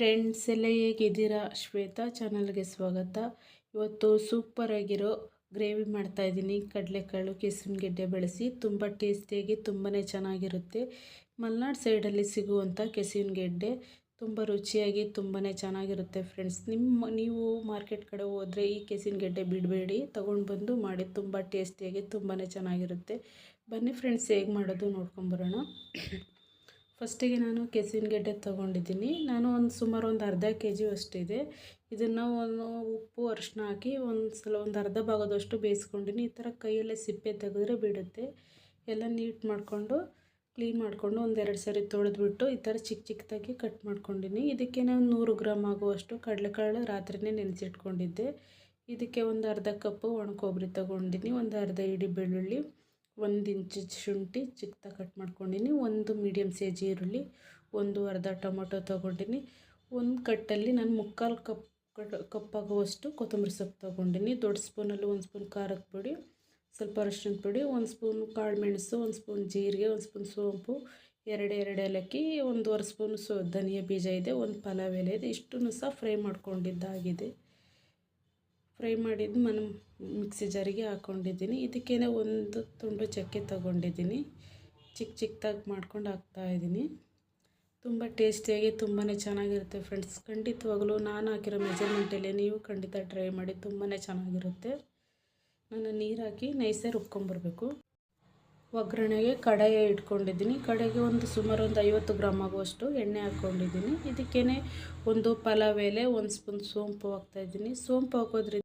Friends ಎಲ್ಲ ಹೇಗಿದ್ದೀರಾ? ಶ್ವೇತಾ ಚಾನಲ್ಗೆ ಸ್ವಾಗತ. ಇವತ್ತು ಸೂಪರಾಗಿರೋ ಗ್ರೇವಿ ಮಾಡ್ತಾಯಿದ್ದೀನಿ ಕಡಲೆಕಾಳು ಕೆಸರಿನಗೆಡ್ಡೆ ಬಳಸಿ ತುಂಬ ಟೇಸ್ಟಿಯಾಗಿ ತುಂಬಾ ಚೆನ್ನಾಗಿರುತ್ತೆ. ಮಲೆನಾಡು ಸೈಡಲ್ಲಿ ಸಿಗುವಂಥ ಕೆಸಿನ ಗೆಡ್ಡೆ ತುಂಬ ರುಚಿಯಾಗಿ ತುಂಬಾ ಚೆನ್ನಾಗಿರುತ್ತೆ ಫ್ರೆಂಡ್ಸ್. ನಿಮ್ಮ, ನೀವು ಮಾರ್ಕೆಟ್ ಕಡೆ ಹೋದರೆ ಈ ಕೆಸಿನ ಗೆಡ್ಡೆ ಬಿಡಬೇಡಿ. ತೊಗೊಂಡು ಬಂದು ಮಾಡಿ ತುಂಬ ಟೇಸ್ಟಿಯಾಗಿ ತುಂಬಾ ಚೆನ್ನಾಗಿರುತ್ತೆ. ಬನ್ನಿ ಫ್ರೆಂಡ್ಸ್, ಹೇಗೆ ಮಾಡೋದು ನೋಡ್ಕೊಂಬರೋಣ. ಫಸ್ಟಿಗೆ ನಾನು ಕೆಸಿನ ಗೆಡ್ಡೆ ತೊಗೊಂಡಿದ್ದೀನಿ. ನಾನು ಒಂದು ಸುಮಾರು ಒಂದು ಅರ್ಧ ಕೆ ಜಿ ಅಷ್ಟಿದೆ. ಇದನ್ನು ಒಂದು ಉಪ್ಪು ಅರಿಶಿನ ಹಾಕಿ ಒಂದು ಸಲ ಒಂದು ಅರ್ಧ ಭಾಗದಷ್ಟು ಬೇಯಿಸ್ಕೊಂಡಿನಿ. ಈ ಥರ ಕೈಯಲ್ಲೇ ಸಿಪ್ಪೆ ತೆಗೆದ್ರೆ ಬಿಡುತ್ತೆ. ಎಲ್ಲ ನೀಟ್ ಮಾಡಿಕೊಂಡು, ಕ್ಲೀನ್ ಮಾಡಿಕೊಂಡು ಒಂದೆರಡು ಸರಿ ತೊಳೆದ್ಬಿಟ್ಟು ಈ ಥರ ಚಿಕ್ಕ ಚಿಕ್ಕದಾಗಿ ಕಟ್ ಮಾಡ್ಕೊಂಡಿನಿ. ಇದಕ್ಕೆ ನಾನು ನೂರು ಗ್ರಾಮ್ ಆಗುವಷ್ಟು ಕಡಲೆಕಾಳು ರಾತ್ರಿನೇ ನೆನೆಸಿಟ್ಕೊಂಡಿದ್ದೆ. ಇದಕ್ಕೆ ಒಂದು ಅರ್ಧ ಕಪ್ಪು ಒಣ ಕೊಬ್ಬರಿ ತೊಗೊಂಡಿನಿ. ಒಂದು ಅರ್ಧ ಇಡಿ ಬೆಳ್ಳುಳ್ಳಿ. ಒಂದು ಇಂಚು ಶುಂಠಿ ಚಿಕ್ಕದಾಗಿ ಕಟ್ ಮಾಡ್ಕೊಂಡಿನಿ, ಒಂದು ಮೀಡಿಯಮ್ ಸೈಜ್ ಈರುಳ್ಳಿ, ಒಂದು ಅರ್ಧ ಟೊಮೊಟೊ ತೊಗೊಂಡಿನಿ. ಒಂದು ಕಟ್ಟಲ್ಲಿ ನಾನು ಮುಕ್ಕಾಲು ಕಪ್ ಕಪ್ಪಾಗುವಷ್ಟು ಕೊತ್ತಂಬರಿ ಸೊಪ್ಪು ತೊಗೊಂಡಿನಿ. ದೊಡ್ಡ ಸ್ಪೂನಲ್ಲಿ ಒಂದು ಸ್ಪೂನ್ ಖಾರದ ಪುಡಿ, ಸ್ವಲ್ಪ ಅರಿಶಿನ ಪುಡಿ, ಒಂದು ಸ್ಪೂನ್ ಕಾಳು ಮೆಣಸು, ಒಂದು ಸ್ಪೂನ್ ಜೀರಿಗೆ, ಒಂದು ಸ್ಪೂನ್ ಸೋಂಪು, ಎರಡು ಎರಡು ಏಲಕ್ಕಿ, ಒಂದೂವರೆ ಸ್ಪೂನು ಸೊ ಧನಿಯಾ ಬೀಜ ಇದೆ, ಒಂದು ಪಲಾವ್ ಎಲೆ ಇದೆ. ಇಷ್ಟನ್ನು ಸಹ ಫ್ರೈ ಮಾಡ್ಕೊಂಡಿದ್ದಾಗಿದೆ. ಫ್ರೈ ಮಾಡಿದ್ದು ನಾನು ಮಿಕ್ಸಿ ಜಾರಿಗೆ ಹಾಕ್ಕೊಂಡಿದ್ದೀನಿ ಇದಕ್ಕೇನೆ ಒಂದು ತುಂಡು ಚಕ್ಕೆ ತಗೊಂಡಿದ್ದೀನಿ. ಚಿಕ್ಕ ಚಿಕ್ಕದಾಗಿ ಮಾಡ್ಕೊಂಡು ಹಾಕ್ತಾಯಿದ್ದೀನಿ ತುಂಬ ಟೇಸ್ಟಿಯಾಗಿ ತುಂಬಾ ಚೆನ್ನಾಗಿರುತ್ತೆ ಫ್ರೆಂಡ್ಸ್. ಖಂಡಿತವಾಗಲೂ ನಾನು ಹಾಕಿರೋ ಮೆಜರ್ಮೆಂಟಲ್ಲೇ ನೀವು ಖಂಡಿತ ಟ್ರೈ ಮಾಡಿ ತುಂಬಾ ಚೆನ್ನಾಗಿರುತ್ತೆ. ನಾನು ನೀರು ಹಾಕಿ ನೈಸೇ ರುಬ್ಕೊಂಬರ್ಬೇಕು ಒಗ್ಗರಣೆಗೆ ಕಡಾಯಿ ಇಟ್ಕೊಂಡಿದ್ದೀನಿ. ಕಡೆಗೆ ಒಂದು ಸುಮಾರು ಒಂದು ಐವತ್ತು ಗ್ರಾಮ್ ಆಗುವಷ್ಟು ಎಣ್ಣೆ ಹಾಕ್ಕೊಂಡಿದ್ದೀನಿ. ಇದಕ್ಕೇ ಒಂದು ಪಲಾವ್ ಎಲೆ, ಒಂದು ಸ್ಪೂನ್ ಸೋಂಪು ಹಾಕ್ತಾಯಿದ್ದೀನಿ ಸೋಂಪು ಹಾಕೋದ್ರಿಂದ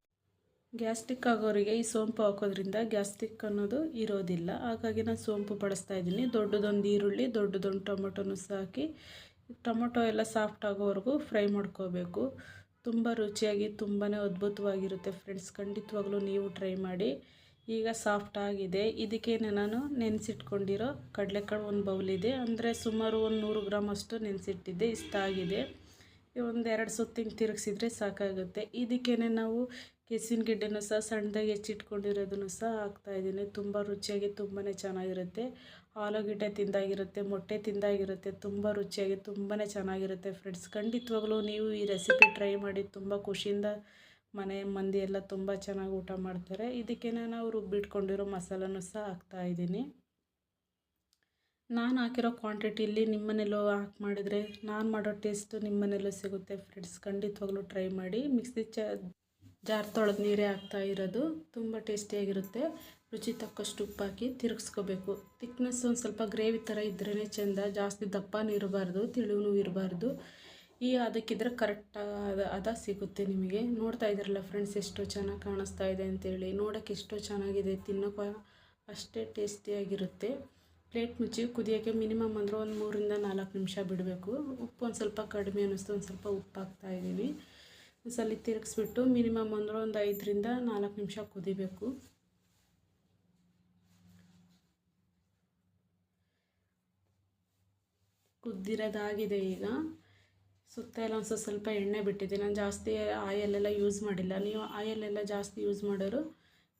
ಗ್ಯಾಸ್ಟ್ರಿಕ್ ಆಗೋರಿಗೆ ಈ ಸೋಂಪು ಹಾಕೋದ್ರಿಂದ ಗ್ಯಾಸ್ಟಿಕ್ ಅನ್ನೋದು ಇರೋದಿಲ್ಲ. ಹಾಗಾಗಿ ನಾನು ಸೋಂಪು ಬಳಸ್ತಾ ಇದ್ದೀನಿ. ದೊಡ್ಡದೊಂದು ಈರುಳ್ಳಿ, ದೊಡ್ಡದೊಂದು ಟೊಮೊಟೊನೂ ಸಾಕಿ ಹಾಕಿ ಟೊಮೊಟೊ ಎಲ್ಲ ಸಾಫ್ಟ್ ಆಗೋವರೆಗೂ ಫ್ರೈ ಮಾಡ್ಕೋಬೇಕು. ತುಂಬ ರುಚಿಯಾಗಿ ತುಂಬಾ ಅದ್ಭುತವಾಗಿರುತ್ತೆ ಫ್ರೆಂಡ್ಸ್. ಖಂಡಿತವಾಗ್ಲೂ ನೀವು ಟ್ರೈ ಮಾಡಿ. ಈಗ ಸಾಫ್ಟ್ ಆಗಿದೆ. ಇದಕ್ಕೇನೆ ನಾನು ನೆನೆಸಿಟ್ಕೊಂಡಿರೋ ಕಡಲೆಕಾಳು ಒಂದು ಬೌಲಿದೆ ಅಂದರೆ ಸುಮಾರು ಒಂದು ನೂರು ಗ್ರಾಮ್ ಅಷ್ಟು ನೆನೆಸಿಟ್ಟಿದ್ದೆ. ಇಷ್ಟ ಆಗಿದೆ. ಒಂದು ಎರಡು ಸುತ್ತಿಂಗ್ ತಿರುಗಿಸಿದ್ರೆ ಸಾಕಾಗುತ್ತೆ. ಇದಕ್ಕೇನೆ ನಾವು ಕೆಸಿನ ಗಿಡ್ಡೆನೂ ಸಹ ಸಣ್ಣದಾಗಿ ಹೆಚ್ಚಿಟ್ಕೊಂಡಿರೋದನ್ನು ಸಹ ಹಾಕ್ತಾಯಿದ್ದೀನಿ ತುಂಬ ರುಚಿಯಾಗಿ ತುಂಬಾ ಚೆನ್ನಾಗಿರುತ್ತೆ. ಆಲೂಗೆಡ್ಡೆ ತಿಂದಾಗಿರುತ್ತೆ, ಮೊಟ್ಟೆ ತಿಂದಾಗಿರುತ್ತೆ, ತುಂಬ ರುಚಿಯಾಗಿ ತುಂಬಾ ಚೆನ್ನಾಗಿರುತ್ತೆ ಫ್ರೆಂಡ್ಸ್. ಖಂಡಿತವಾಗ್ಲೂ ನೀವು ಈ ರೆಸಿಪಿ ಟ್ರೈ ಮಾಡಿ, ತುಂಬ ಖುಷಿಯಿಂದ ಮನೆ ಮಂದಿ ಎಲ್ಲ ತುಂಬ ಚೆನ್ನಾಗಿ ಊಟ ಮಾಡ್ತಾರೆ. ಇದಕ್ಕೆ ನಾವು ರುಬ್ಬಿಟ್ಕೊಂಡಿರೋ ಮಸಾಲನೂ ಸಹ ಹಾಕ್ತಾಯಿದ್ದೀನಿ ನಾನು ಹಾಕಿರೋ ಕ್ವಾಂಟಿಟಿಲಿ ನಿಮ್ಮನೆಲ್ಲೋ ಹಾಕಿ ಮಾಡಿದರೆ ನಾನು ಮಾಡೋ ಟೇಸ್ಟು ನಿಮ್ಮನೆಲ್ಲೂ ಸಿಗುತ್ತೆ ಫ್ರೆಂಡ್ಸ್. ಖಂಡಿತವಾಗ್ಲೂ ಟ್ರೈ ಮಾಡಿ. ಮಿಕ್ಸಿ ಚ ಜಾರ್ ನೀರೇ ಹಾಕ್ತಾ ಇರೋದು. ತುಂಬ ಟೇಸ್ಟಿಯಾಗಿರುತ್ತೆ ರುಚಿ ತಕ್ಕಷ್ಟು ಉಪ್ಪು ಹಾಕಿ ತಿರುಗಿಸ್ಕೋಬೇಕು. ತಿಕ್ನೆಸ್ ಒಂದು ಸ್ವಲ್ಪ ಗ್ರೇವಿ ಥರ ಇದ್ರೇ ಚೆಂದ. ಜಾಸ್ತಿ ದಪ್ಪನೂ ಇರಬಾರ್ದು ತಿಳಿವೂ ಇರಬಾರ್ದು. ಈ ಅದಕ್ಕಿದ್ರೆ ಕರೆಕ್ಟಾದ ಅದ ಸಿಗುತ್ತೆ ನಿಮಗೆ. ನೋಡ್ತಾ ಇದ್ದೀರಲ್ಲ ಫ್ರೆಂಡ್ಸ್ ಎಷ್ಟು ಚೆನ್ನಾಗಿ ಕಾಣಿಸ್ತಾ ಇದೆ ಅಂತೇಳಿ. ನೋಡೋಕ್ಕೆ ಎಷ್ಟು ಚೆನ್ನಾಗಿದೆ. ತಿನ್ನೋಕೆ ಅಷ್ಟೇ ಟೇಸ್ಟಿಯಾಗಿರುತ್ತೆ ಪ್ಲೇಟ್ ಮುಚ್ಚಿ ಕುದಿಯೋಕ್ಕೆ ಮಿನಿಮಮ್ ಅಂದರೆ ಒಂದು ಮೂರಿಂದ ನಾಲ್ಕು ನಿಮಿಷ ಬಿಡಬೇಕು. ಉಪ್ಪು ಒಂದು ಸ್ವಲ್ಪ ಕಡಿಮೆ ಅನ್ನಿಸ್ತು, ಒಂದು ಸ್ವಲ್ಪ ಉಪ್ಪು ಹಾಕ್ತಾಯಿದ್ದೀವಿ ಸಲ ತಿರುಗಿಸ್ಬಿಟ್ಟು ಮಿನಿಮಮ್ ಅಂದ್ರೆ ಒಂದು ಐದರಿಂದ ನಾಲ್ಕು ನಿಮಿಷ ಕುದಿಬೇಕು. ಕುದ್ದಿರೋದಾಗಿದೆ ಈಗ. ಸುತ್ತ ಎಲ್ಲ ಒಂದು ಸ್ವಲ್ಪ ಎಣ್ಣೆ ಬಿಟ್ಟಿದ್ದೆ. ನಾನು ಜಾಸ್ತಿ ಆಯಲ್ಲೆಲ್ಲ ಯೂಸ್ ಮಾಡಿಲ್ಲ. ನೀವು ಆಯಲ್ಲೆಲ್ಲ ಜಾಸ್ತಿ ಯೂಸ್ ಮಾಡೋರು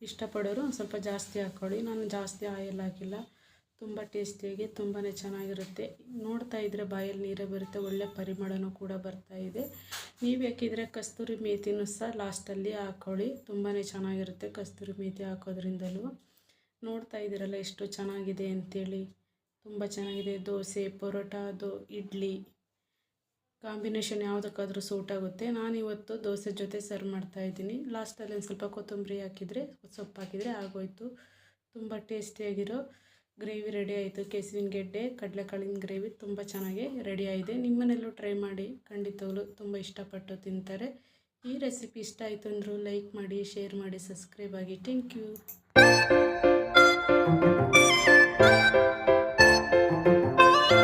ಇಷ್ಟಪಡೋರು ಸ್ವಲ್ಪ ಜಾಸ್ತಿ ಹಾಕ್ಕೊಳ್ಳಿ. ನಾನು ಜಾಸ್ತಿ ಆಯಲ್ ಹಾಕಿಲ್ಲ. ತುಂಬ ಟೇಸ್ಟಿಯಾಗಿ ತುಂಬಾ ಚೆನ್ನಾಗಿರುತ್ತೆ. ನೋಡ್ತಾ ಇದ್ದರೆ ಬಾಯಲ್ಲಿ ನೀರೇ ಬರುತ್ತೆ, ಒಳ್ಳೆ ಪರಿಮಳನೂ ಕೂಡ ಬರ್ತಾ ಇದೆ. ನೀವು ಯಾಕಿದ್ರೆ ಕಸ್ತೂರಿ ಮೇಥಿನೂ ಸಹ ಲಾಸ್ಟಲ್ಲಿ ಹಾಕ್ಕೊಳ್ಳಿ ತುಂಬಾ ಚೆನ್ನಾಗಿರುತ್ತೆ ಕಸ್ತೂರಿ ಮೇತಿ ಹಾಕೋದ್ರಿಂದಲೂ. ನೋಡ್ತಾ ಇದ್ದೀರಲ್ಲ ಎಷ್ಟು ಚೆನ್ನಾಗಿದೆ ಅಂಥೇಳಿ ತುಂಬ ಚೆನ್ನಾಗಿದೆ ದೋಸೆ, ಪರೋಟ ದೋ ಇಡ್ಲಿ. ಕಾಂಬಿನೇಷನ್ ಯಾವುದಕ್ಕಾದರೂ ಸೂಟ್ ಆಗುತ್ತೆ. ನಾನಿವತ್ತು ದೋಸೆ ಜೊತೆ ಸರ್ವ್ ಮಾಡ್ತಾ ಇದ್ದೀನಿ. ಲಾಸ್ಟಲ್ಲಿ ಒಂದು ಸ್ವಲ್ಪ ಕೊತ್ತಂಬರಿ ಹಾಕಿದರೆ, ಸೊಪ್ಪು ಹಾಕಿದರೆ ಆಗೋಯಿತು. ತುಂಬ ಟೇಸ್ಟಿಯಾಗಿರೋ ಗ್ರೇವಿ ರೆಡಿ ಆಯಿತು. ಕೆಸುವಿನ ಗೆಡ್ಡೆ, ಕಡಲೆಕಾಳಿನ ಗ್ರೇವಿ ತುಂಬ ಚೆನ್ನಾಗಿ ರೆಡಿ ಆಗಿದೆ. ನಿಮ್ಮನೆಲ್ಲೂ ಟ್ರೈ ಮಾಡಿ, ಖಂಡಿತವಾಗ್ಲೂ ತುಂಬ ಇಷ್ಟಪಟ್ಟು ತಿಂತಾರೆ. ಈ ರೆಸಿಪಿ ಇಷ್ಟ ಆಯಿತು ಅಂದರೂ ಲೈಕ್ ಮಾಡಿ, ಶೇರ್ ಮಾಡಿ, ಸಬ್ಸ್ಕ್ರೈಬ್ ಆಗಿ. Thank you.